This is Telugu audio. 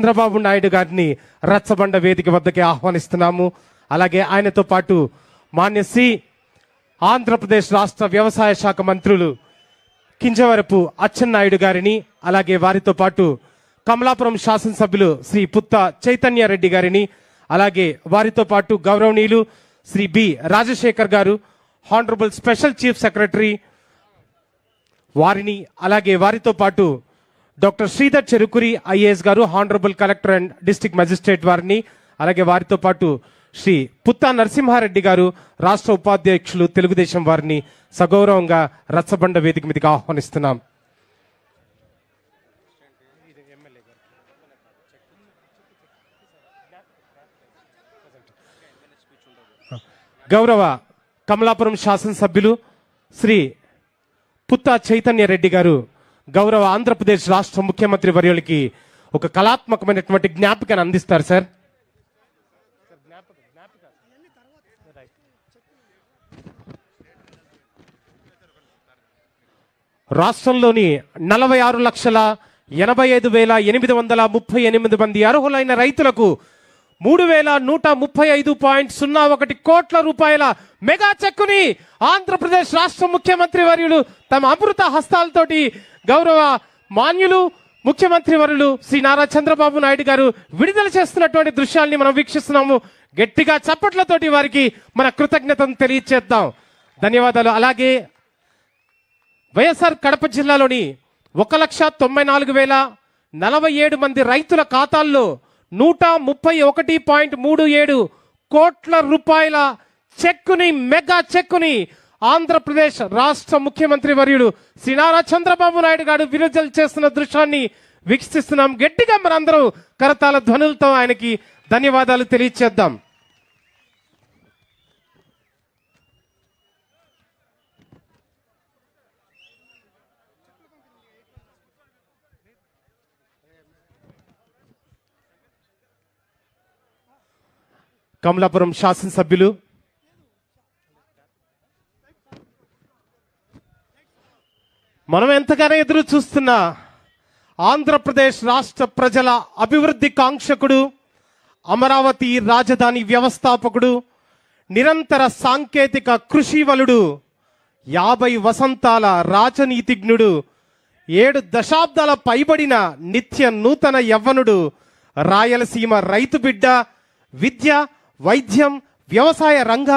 చంద్రబాబు నాయుడు గారిని రచ్చబండ వేదిక వద్దకి ఆహ్వానిస్తున్నాము. అలాగే ఆయనతో పాటు మాన్య ఆంధ్రప్రదేశ్ రాష్ట్ర వ్యవసాయ శాఖ మంత్రులు కింజవరపు అచ్చెన్నాయుడు గారిని అలాగే వారితో పాటు కమలాపురం శాసనసభ్యులు శ్రీ పుత్త చైతన్య రెడ్డి గారిని అలాగే వారితో పాటు గౌరవనీయులు శ్రీ బి రాజశేఖర్ గారు హానరబుల్ స్పెషల్ చీఫ్ సెక్రటరీ వారిని అలాగే వారితో పాటు డాక్టర్ శ్రీధర్ చెరుకురి ఐఏఎస్ గారు honourable collector and district magistrate వారిని అలాగే వారితో పాటు శ్రీ పుత్తా నరసింహారెడ్డి గారు రాష్ట్ర ఉపాధ్యక్షులు తెలుగుదేశం వారిని సగౌరవంగా రచ్చబండ వేదిక మీదకి ఆహ్వానిస్తున్నాం. గౌరవ కమలాపురం శాసనసభ్యులు శ్రీ పుత్తా చైతన్య రెడ్డి గారు గౌరవ ఆంధ్రప్రదేశ్ రాష్ట్ర ముఖ్యమంత్రి వర్యులకి ఒక కళాత్మకమైనటువంటి జ్ఞాపికను అందిస్తారు సార్. రాష్ట్రంలోని నలభై ఆరు లక్షల ఎనభై ఐదు వేల ఎనిమిది వందల ముప్పై ఎనిమిది మంది అర్హులైన రైతులకు మూడు వేల నూట ముప్పై ఐదు పాయింట్ సున్నా ఒకటి కోట్ల రూపాయల మెగా చెక్కుని ఆంధ్రప్రదేశ్ రాష్ట్ర ముఖ్యమంత్రి వర్యులు తమ అమృత హస్తాలతోటి గౌరవ మాన్యులు ముఖ్యమంత్రి వరులు శ్రీ నారా చంద్రబాబు నాయుడు గారు విడుదల చేస్తున్నటువంటి దృశ్యాల్ని మనం వీక్షిస్తున్నాము. గట్టిగా చప్పట్లతోటి వారికి మన కృతజ్ఞతను తెలియచేద్దాం. ధన్యవాదాలు. అలాగే వైఎస్ఆర్ కడప జిల్లాలోని ఒక లక్ష తొంభై నాలుగు వేల నలభై ఏడు మంది రైతుల ఖాతాల్లో నూట ముప్పై ఒకటి పాయింట్ మూడు ఏడు కోట్ల రూపాయల చెక్కుని మెగా చెక్కుని ఆంధ్రప్రదేశ్ రాష్ట్ర ముఖ్యమంత్రి వర్యుడు సినారా చంద్రబాబు నాయుడు గారు విడుదల చేస్తున్న దృశ్యాన్ని వీక్షిస్తున్నాం. గట్టిగా మనందరం కరతాల ధ్వనులతో ఆయనకి ధన్యవాదాలు తెలియచేద్దాం. కమలాపురం శాసనసభ్యులు. మనం ఎంతగానో ఎదురు చూస్తున్న ఆంధ్రప్రదేశ్ రాష్ట్ర ప్రజల అభివృద్ధి కాంక్షకుడు అమరావతి రాజధాని వ్యవస్థాపకుడు నిరంతర సాంకేతిక కృషివలుడు యాభై వసంతాల రాజనీతిజ్ఞుడు ఏడు దశాబ్దాల పైబడిన నిత్య నూతన యవ్వనుడు రాయలసీమ రైతు బిడ్డ విద్య వైద్యం వ్యవసాయ రంగాలు